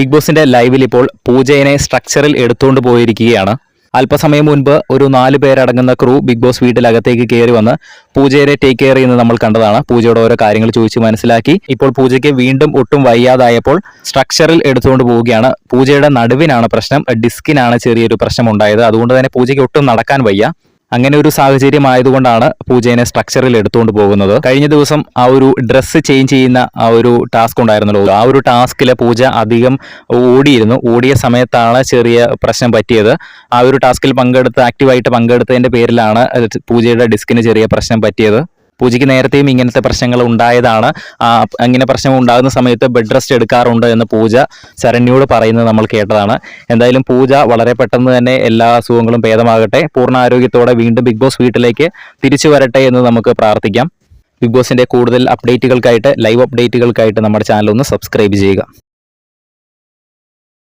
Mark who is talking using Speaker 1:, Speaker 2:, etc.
Speaker 1: Big ബോസിന്റെ ലൈവിൽ ഇപ്പോൾ പൂജയനെ സ്ട്രക്ചറിൽ എടുത്തുകൊണ്ട് പോയിരിക്കുകയാണ്. അല്പസമയം മുൻപ് ഒരു നാല് പേരടങ്ങുന്ന ക്രൂ ബിഗ് ബോസ് വീട്ടിലകത്തേക്ക് കയറി വന്ന് പൂജയെ ടേക്ക് കെയർ ചെയ്യുന്നത് നമ്മൾ കണ്ടതാണ്. പൂജയുടെ ഓരോ കാര്യങ്ങൾ ചോദിച്ച് മനസ്സിലാക്കി. ഇപ്പോൾ പൂജയ്ക്ക് വീണ്ടും ഒട്ടും വയ്യാതായപ്പോൾ സ്ട്രക്ചറിൽ എടുത്തുകൊണ്ട് പോവുകയാണ്. പൂജയുടെ നടുവിനാണ് പ്രശ്നം ഡിസ്കിനാണ് ചെറിയൊരു പ്രശ്നം ഉണ്ടായത്. അതുകൊണ്ട് തന്നെ പൂജയ്ക്ക് ഒട്ടും നടക്കാൻ വയ്യ. അങ്ങനെ ഒരു സാഹചര്യം ആയതുകൊണ്ടാണ് പൂജയെ സ്ട്രക്ചറിൽ എടുത്തുകൊണ്ട് പോകുന്നത്. കഴിഞ്ഞ ദിവസം ആ ഒരു ഡ്രസ്സ് ചേഞ്ച് ചെയ്യുന്ന ആ ഒരു ടാസ്ക് ഉണ്ടായിരുന്നല്ലോ. ആ ഒരു ടാസ്കിലെ പൂജ അധികം ഓടിയിരുന്നു. ഓടിയ സമയത്താണ് ചെറിയ പ്രശ്നം പറ്റിയത്. ആ ഒരു ടാസ്കിൽ പങ്കെടുത്ത് ആക്റ്റീവായിട്ട് പങ്കെടുത്തതിന്റെ പേരിലാണ് പൂജയുടെ ഡിസ്കിന് ചെറിയ പ്രശ്നം പറ്റിയത്. പൂജയ്ക്ക് നേരത്തെയും ഇങ്ങനത്തെ പ്രശ്നങ്ങൾ ഉണ്ടായതാണ്. അങ്ങനെ പ്രശ്നം ഉണ്ടാകുന്ന സമയത്ത് ബെഡ് റെസ്റ്റ് എടുക്കാറുണ്ട് എന്ന് പൂജ ശരണ്യോട് പറയുന്നത് നമ്മൾ കേട്ടതാണ്. എന്തായാലും പൂജ വളരെ പെട്ടെന്ന് തന്നെ എല്ലാ അസുഖങ്ങളും ഭേദമാകട്ടെ. പൂർണ ആരോഗ്യത്തോടെ വീണ്ടും ബിഗ് ബോസ് വീട്ടിലേക്ക് തിരിച്ചു വരട്ടെ എന്ന് നമുക്ക് പ്രാർത്ഥിക്കാം. ബിഗ് ബോസിന്റെ കൂടുതൽ അപ്ഡേറ്റുകൾക്കായിട്ട് ലൈവ് അപ്ഡേറ്റുകൾക്കായിട്ട് നമ്മുടെ ചാനൽ ഒന്ന് സബ്സ്ക്രൈബ് ചെയ്യുക.